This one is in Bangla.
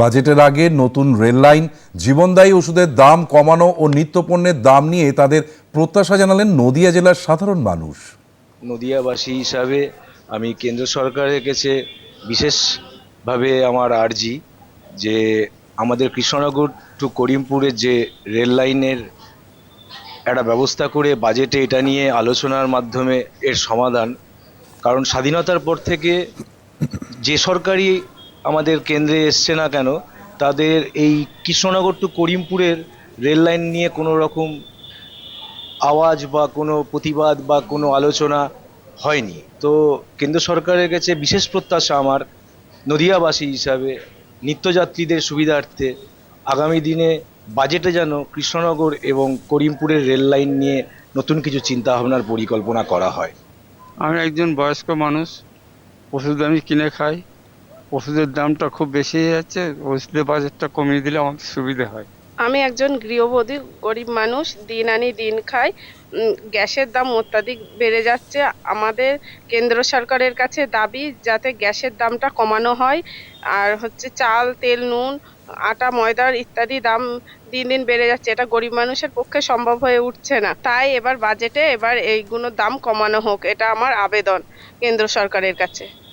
বাজেটের আগে নতুন রেল লাইন, জীবনদায়ী ওষুধের দাম কমানো ও নিত্যপণ্যের দাম নিয়ে তাদের প্রত্যাশা জানালেন নদিয়া জেলার সাধারণ মানুষ। নদিয়াবাসী হিসাবে আমি কেন্দ্র সরকারের কাছে বিশেষভাবে আমার আর্জি যে আমাদের কৃষ্ণনগর টু করিমপুরের যে রেল লাইনের একটা ব্যবস্থা করে বাজেটে এটা নিয়ে আলোচনার মাধ্যমে এর সমাধান। কারণ স্বাধীনতার পর থেকে যে সরকারি আমাদের কেন্দ্রে এসছে না কেন, তাদের এই কৃষ্ণনগর টু করিমপুরের রেল লাইন নিয়ে কোনো রকম আওয়াজ বা কোনো প্রতিবাদ বা কোনো আলোচনা হয়নি। তো কেন্দ্র সরকারের কাছে বিশেষ প্রত্যাশা আমার, নদিয়াবাসী হিসাবে নিত্যযাত্রীদের সুবিধার্থে আগামী দিনে বাজেটে যেন কৃষ্ণনগর এবং করিমপুরের রেল লাইন নিয়ে নতুন কিছু চিন্তা ভাবনার পরিকল্পনা করা হয়। আমি একজন বয়স্ক মানুষ, ওষুধ আমি কিনে খাই। ওষুধের দামটা খুব বেশি হয়ে যাচ্ছে, ওষুধের বাজেটটা কমিয়ে দিলে আমাদের সুবিধে হয়। আমি একজন গৃহবধূ, গরিব মানুষ, দিন আনি দিন খাই গ্যাসের দাম অত্যাধিক বেড়ে যাচ্ছে। আমাদের কেন্দ্র সরকারের কাছে দাবি যাতে গ্যাসের দামটা কমানো হয়, আর হচ্ছে চাল, তেল, নুন, আটা ময়দার ইত্যাদি দাম দিন দিন বেড়ে যাচ্ছে। এটা গরিব মানুষের পক্ষে সম্ভব হয়ে উঠছে না। তাই এবার বাজেটে এবার এইগুলোর দাম কমানো হোক, এটা আমার আবেদন কেন্দ্র সরকারের কাছে।